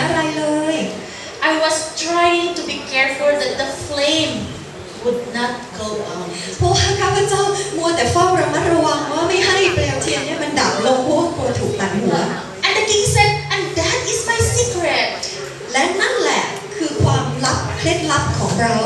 อะไรเลย I was trying to be careful that the flame would not go out. เพราะว่าข้าพเจ้ามัวแต่เฝ้าระมัดระวังว่าไม่ให้เปลวเทียนเนี่ยมันดับลงเพราะว่ากลัวถูกตัดหัว And the king said, and that is my secret. และนั่นแหละคือความลับเคล็ดลับของเรา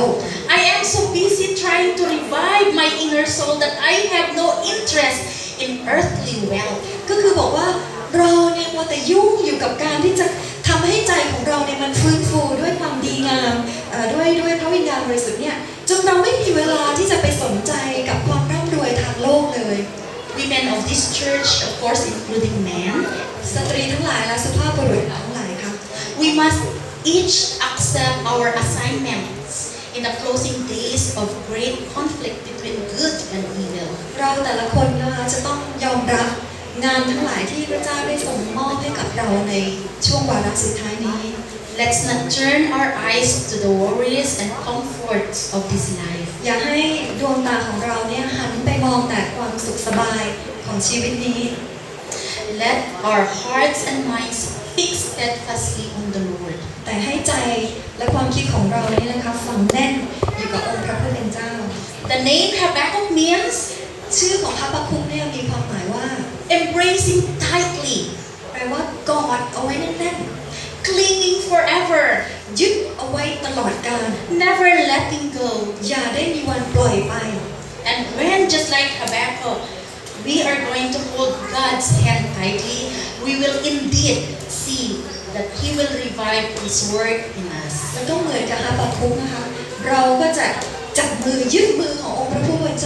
I am so busy trying to revive my inner soul that I have no interest in earthly wealth. ก็คือบอกว่าเราเนี่ยมัวแต่ยุ่งอยู่กับการที่จะทำให้ใจของเราเนี่ยมันฟื้นฟูด้วยความดีงามเอ่อด้วยด้วยพระวิญญาณบริสุทธิ์เนี่ยจนเราไม่มีเวลาที่จะไปสนใจกับความร่ำรวยทางโลกเลย Women of this church, of course, including men, สตรีทั้งหลายและสุภาพบุรุษทั้งหลายครับ we must each accept our assignments in the closing days of great conflict between good and evil. เราแต่ละคนนะคะจะต้องยอมรับ งานทั้งหลายที่พระเจ้าได้ทรงมอบให้กับเราในช่วงวาระสุดท้ายนี้ Let's not turn our eyes to the worries and comforts of this life. อย่าให้ดวงตาของเราเนี่ยหันไปมองแต่ความสุขสบายของชีวิตนี้ Let our hearts and minds fix steadfastly on the Lord. แต่ให้ใจและความคิดของเราเนี่ยนะคะฝังแน่นอยู่กับองค์พระผู้เป็นเจ้า The name Habakkuk means ชื่อของพระบัคคุงเนี่ยมีความหมายว่า embracing tightly, แปลว่ากอดเอาไว้แน่น clinging forever, ๆยึดเอาไว้ตลอดกาล never letting go. อย่าได้มีวันปล่อยไป And when, just like Habakkuk, we are going to hold God's hand tightly, we will indeed see that He will revive His work in us. แล้วก็เหมือนกับฮาบาคุกนะคะ เราก็จะจับมือยึดมือขององค์พระผู้เป็นเจ้า